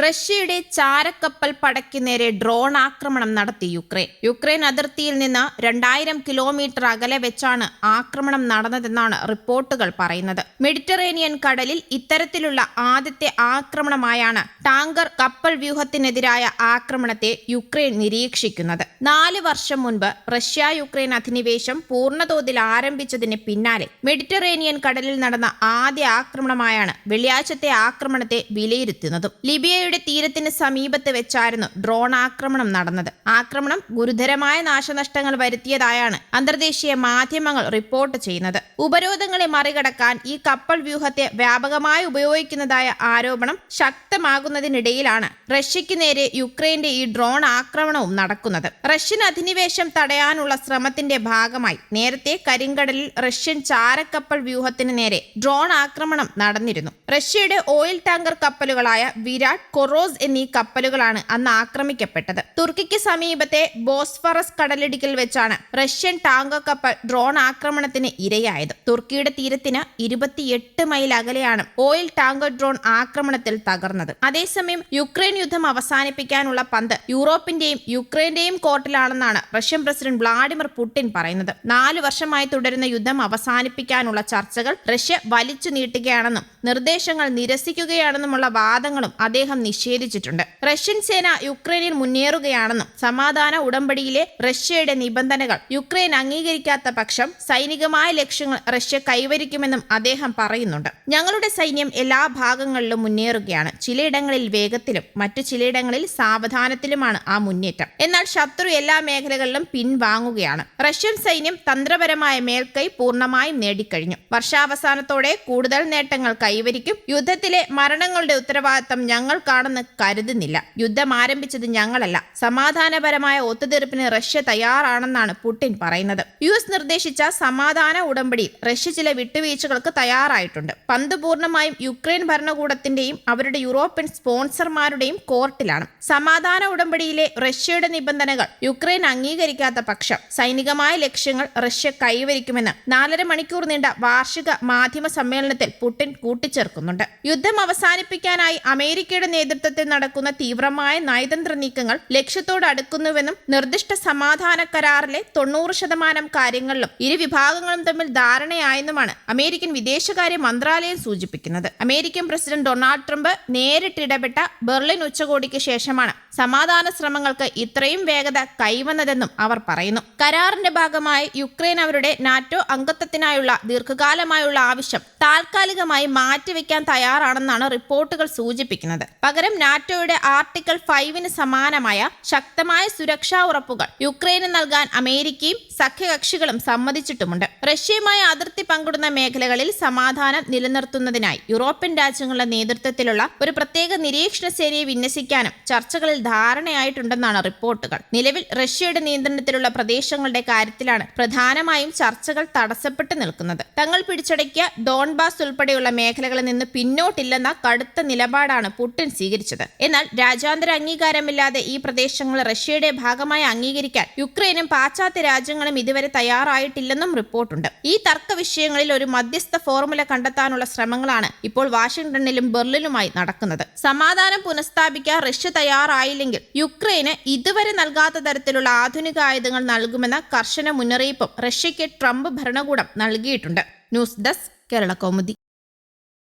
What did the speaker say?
റഷ്യയുടെ ചാരക്കപ്പൽ പടയ്ക്ക് നേരെ ഡ്രോൺ ആക്രമണം നടത്തി യുക്രൈൻ. യുക്രൈൻ അതിർത്തിയിൽ നിന്ന് രണ്ടായിരം കിലോമീറ്റർ അകലെ വെച്ചാണ് ആക്രമണം നടന്നതെന്നാണ് റിപ്പോർട്ടുകൾ പറയുന്നത്. മെഡിറ്ററേനിയൻ കടലിൽ ഇത്തരത്തിലുള്ള ആദ്യത്തെ ആക്രമണമായാണ് ടാങ്കർ കപ്പൽ വ്യൂഹത്തിനെതിരായ ആക്രമണത്തെ യുക്രൈൻ നിരീക്ഷിക്കുന്നത്. നാല് വർഷം മുൻപ് റഷ്യ യുക്രൈൻ അധിനിവേശം പൂർണതോതിൽ ആരംഭിച്ചതിന് പിന്നാലെ മെഡിറ്ററേനിയൻ കടലിൽ നടന്ന ആദ്യ ആക്രമണമായാണ് വെള്ളിയാഴ്ചത്തെ ആക്രമണത്തെ വിലയിരുത്തുന്നതും. ലിബിയയുടെ തീരത്തിന് സമീപത്ത് വെച്ചായിരുന്നു ഡ്രോൺ ആക്രമണം നടന്നത്. ആക്രമണം ഗുരുതരമായ നാശനഷ്ടങ്ങൾ വരുത്തിയതായാണ് അന്തർദേശീയ മാധ്യമങ്ങൾ റിപ്പോർട്ട് ചെയ്യുന്നത്. ഉപരോധങ്ങളെ മറികടക്കാൻ ഈ കപ്പൽ വ്യൂഹത്തെ വ്യാപകമായി ഉപയോഗിക്കുന്നതായ ആരോപണം ശക്തമാകുന്നതിനിടയിലാണ് റഷ്യയ്ക്ക് നേരെ യുക്രൈന്റെ ഈ ഡ്രോൺ ആക്രമണവും നടക്കുന്നത്. റഷ്യൻ അധിനിവേശം തടയാനുള്ള ശ്രമത്തിന്റെ ഭാഗമായി നേരത്തെ കരിങ്കടലിൽ റഷ്യൻ ചാരക്കപ്പൽ വ്യൂഹത്തിന് നേരെ ഡ്രോൺ ആക്രമണം നടന്നിരുന്നു. റഷ്യയുടെ ഓയിൽ ടാങ്കർ കപ്പലുകളായ വിരാട് കൊറോസ് എന്നീ കപ്പലുകളാണ് അന്ന് ആക്രമിക്കപ്പെട്ടത്. തുർക്കിക്ക് സമീപത്തെ ബോസ്ഫറസ് കടലിടുക്കിൽ വെച്ചാണ് റഷ്യൻ ടാങ്ക കപ്പൽ ഡ്രോൺ ആക്രമണത്തിന് ഇരയായത്. തുർക്കിയുടെ തീരത്തിന് ഇരുപത്തിയെട്ട് മൈൽ അകലെയാണ് ഓയിൽ ടാങ്കർ ഡ്രോൺ ആക്രമണത്തിൽ തകർന്നത്. അതേസമയം യുക്രൈൻ യുദ്ധം അവസാനിപ്പിക്കാനുള്ള പന്ത് യൂറോപ്പിന്റെയും യുക്രൈന്റെയും കോർട്ടിലാണെന്നാണ് റഷ്യൻ പ്രസിഡന്റ് വ്ളാഡിമിർ പുടിൻ പറയുന്നത്. നാല് വർഷമായി തുടരുന്ന യുദ്ധം അവസാനിപ്പിക്കാനുള്ള ചർച്ചകൾ റഷ്യ വലിച്ചു നീട്ടുകയാണെന്നും നിർദ്ദേശങ്ങൾ നിരസിക്കുകയാണെന്നുമുള്ള വാദങ്ങളും അദ്ദേഹം നിഷേധിച്ചിട്ടുണ്ട്. റഷ്യൻ സേന യുക്രൈനിൽ മുന്നേറുകയാണെന്നും സമാധാന ഉടമ്പടിയിലെ റഷ്യയുടെ നിബന്ധനകൾ യുക്രൈൻ അംഗീകരിക്കാത്ത പക്ഷം സൈനികമായ ലക്ഷ്യങ്ങൾ റഷ്യ കൈവരിക്കുമെന്നും അദ്ദേഹം പറയുന്നുണ്ട്. ഞങ്ങളുടെ സൈന്യം എല്ലാ ഭാഗങ്ങളിലും മുന്നേറുകയാണ്. ചിലയിടങ്ങളിൽ വേഗത്തിലും മറ്റു ചിലയിടങ്ങളിൽ സാവധാനത്തിലുമാണ് ആ മുന്നേറ്റം. എന്നാൽ ശത്രു എല്ലാ മേഖലകളിലും പിൻവാങ്ങുകയാണ്. റഷ്യൻ സൈന്യം തന്ത്രപരമായ മേൽക്കൈ പൂർണമായും നേടിക്കഴിഞ്ഞു. വർഷാവസാനത്തോടെ കൂടുതൽ നേട്ടങ്ങൾ കൈവരിക്കും. യുദ്ധത്തിലെ മരണങ്ങളുടെ ഉത്തരവാദിത്തം ഞങ്ങൾക്കാണെന്ന് കരുതുന്നില്ല. യുദ്ധം ആരംഭിച്ചത് ഞങ്ങളല്ല. സമാധാനപരമായ ഒത്തുതീർപ്പിന് റഷ്യ തയ്യാറാണെന്നാണ് പുടിൻ പറയുന്നത്. യു എസ് നിർദ്ദേശിച്ച സമാധാന ഉടമ്പടിയിൽ റഷ്യ ചില വിട്ടുവീഴ്ചകൾക്ക് തയ്യാറായിട്ടുണ്ട്. പന്ത് പൂർണമായും യുക്രൈൻ ഭരണകൂടത്തിന്റെയും അവരുടെ യൂറോപ്യൻ സ്പോൺസർമാരുടെയും കോർട്ടിലാണ്. സമാധാന ഉടമ്പടിയിലെ റഷ്യയുടെ നിബന്ധനകൾ യുക്രൈൻ അംഗീകരിക്കാത്ത പക്ഷം സൈനികമായ ലക്ഷ്യങ്ങൾ റഷ്യ കൈവരിക്കുമെന്ന് നാലര മണിക്കൂർ നീണ്ട വാർഷിക മാധ്യമ സമ്മേളനത്തിൽ പുടിൻ കൂട്ടിച്ചേർക്കുന്നുണ്ട്. യുദ്ധം അവസാനിപ്പിക്കാനായി അമേരിക്കയുടെ നേതൃത്വത്തിൽ നടക്കുന്ന തീവ്രമായ നയതന്ത്ര നീക്കങ്ങൾ ലക്ഷ്യത്തോട് അടുക്കുന്നുവെന്നും നിർദ്ദിഷ്ട സമാധാന കരാറിലെ തൊണ്ണൂറ് ശതമാനം കാര്യങ്ങളിലും ഇരു വിഭാഗങ്ങളും തമ്മിൽ ധാരണയായെന്നുമാണ് അമേരിക്കൻ വിദേശകാര്യ മന്ത്രാലയം സൂചിപ്പിക്കുന്നത്. അമേരിക്കൻ പ്രസിഡന്റ് ഡൊണാൾഡ് ട്രംപ് നേരിട്ടിടപെട്ട ബെർലിൻ ഉച്ചകോടിക്ക് ശേഷമാണ് സമാധാന ശ്രമങ്ങൾക്ക് ഇത്രയും വേഗത കൈവന്നതെന്നും അവർ പറയുന്നു. കരാറിന്റെ ഭാഗമായി യുക്രൈൻ അവരുടെ നാറ്റോ അംഗത്വത്തിനായുള്ള ദീർഘകാലമായുള്ള ആവശ്യം താൽക്കാലികമായി മാറ്റിവെക്കാൻ തയ്യാറാണെന്നാണ് റിപ്പോർട്ടുകൾ സൂചിപ്പിക്കുന്നത്. പകരം നാറ്റോയുടെ ആർട്ടിക്കിൾ ഫൈവിന് സമാനമായ ശക്തമായ സുരക്ഷാ ഉറപ്പുകൾ യുക്രൈന് നൽകാൻ അമേരിക്കയും സഖ്യകക്ഷികളും സമ്മതിച്ചിട്ടുമുണ്ട്. റഷ്യയുമായി അതിർത്തി പങ്കിടുന്ന മേഖലകളിൽ സമാധാനം നിലനിർത്തുന്നതിനായി യൂറോപ്യൻ രാജ്യങ്ങളുടെ നേതൃത്വത്തിലുള്ള ഒരു പ്രത്യേക നിരീക്ഷണ സേനയെ വിന്യസിക്കാനും ചർച്ചകളിൽ ധാരണയായിട്ടുണ്ടെന്നാണ് റിപ്പോർട്ടുകൾ. നിലവിൽ റഷ്യയുടെ നിയന്ത്രണത്തിലുള്ള പ്രദേശങ്ങളുടെ കാര്യത്തിലാണ് പ്രധാനമായും ചർച്ചകൾ തടസ്സപ്പെട്ടു നിൽക്കുന്നത്. തങ്ങൾ പിടിച്ചടക്കിയ ഡോൺബാസ് ഉൾപ്പെടെയുള്ള മേഖലകളിൽ നിന്ന് പിന്നോട്ടില്ലെന്ന കടുത്ത നിലപാടാണ് പുടിൻ സ്വീകരിച്ചത്. എന്നാൽ രാജ്യാന്തര അംഗീകാരമില്ലാതെ ഈ പ്രദേശങ്ങൾ റഷ്യയുടെ ഭാഗമായി അംഗീകരിക്കാൻ യുക്രൈനും പാശ്ചാത്യ രാജ്യങ്ങളും ഇതുവരെ തയ്യാറായിട്ടില്ലെന്നും റിപ്പോർട്ടുണ്ട്. ഈ തർക്ക വിഷയങ്ങളിൽ ഒരു മധ്യസ്ഥ ഫോർമുല കണ്ടെത്താനുള്ള ശ്രമങ്ങളാണ് ഇപ്പോൾ വാഷിംഗ്ടണിലും ബെർലിനുമായി നടക്കുന്നത്. സമാധാനം പുനഃസ്ഥാപിക്കാൻ റഷ്യ തയ്യാറായില്ലെങ്കിൽ യുക്രൈന് ഇതുവരെ നൽകാത്ത തരത്തിലുള്ള ആധുനിക ആയുധങ്ങൾ നൽകുമെന്ന കർശന മുന്നറിയിപ്പും റഷ്യയ്ക്ക് ട്രംപ് ഭരണകൂടം നൽകിയിട്ടുണ്ട്. News desk Kerala Kaumudi.